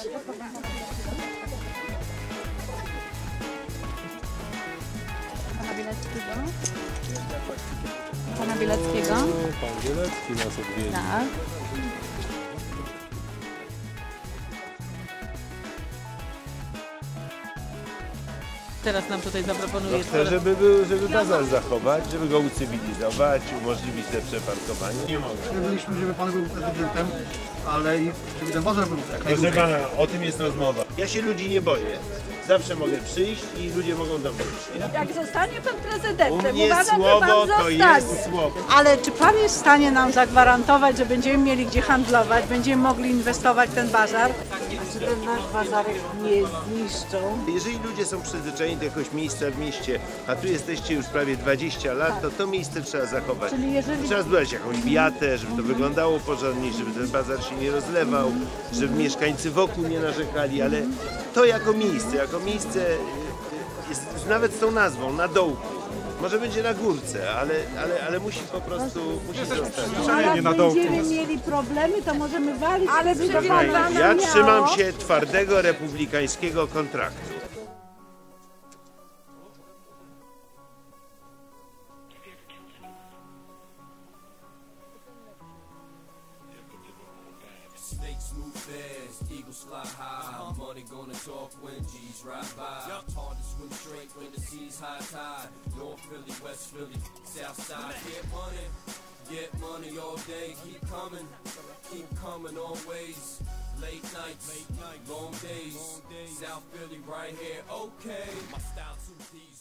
Pana Bieleckiego. Pana Bieleckiego. O, pan Bielecki nas odwiedzi. Tak. Teraz nam tutaj zaproponuje No chcę, żeby, był, żeby bazar zachować, żeby go ucywilizować, umożliwić lepsze parkowanie. Nie mogę. Byliśmy, żeby pan był prezydentem, ale i żeby ten bazar był jak Proszę najdłużej. pana, o tym jest rozmowa. Ja się ludzi nie boję. Zawsze mogę przyjść i ludzie mogą do mnie przyjść. Jak zostanie pan U prezydentem, mnie uważam, że słowo pan to zostanie. jest słowo. Ale czy pan jest w stanie nam zagwarantować, że będziemy mieli gdzie handlować, będziemy mogli inwestować w ten bazar? A czy ten nasz bazarek nie zniszczą? Jeżeli ludzie są przyzwyczajeni do jakiegoś miejsca w mieście, a tu jesteście już prawie 20 lat, to to miejsce trzeba zachować. Czyli jeżeli- Trzeba zbudować jakąś wiatę, żeby to wyglądało porządnie, żeby ten bazar się nie rozlewał, żeby mieszkańcy wokół nie narzekali, ale to jako miejsce, jako miejsce y, y, jest nawet z tą nazwą, na dołku. Może będzie na górce, ale, ale, ale musi po prostu musi zostać. A jak będziemy mieli problemy, to możemy walić. Ale Ja trzymam się twardego republikańskiego kontraktu. Move fast, eagles fly high. Money gonna talk when G's ride by. Hard to swim straight when the sea's high tide. North Philly, West Philly, South Side. Get money, get money all day. Keep coming, keep coming always. Late nights, long days. South Philly right here, okay. My style too deep.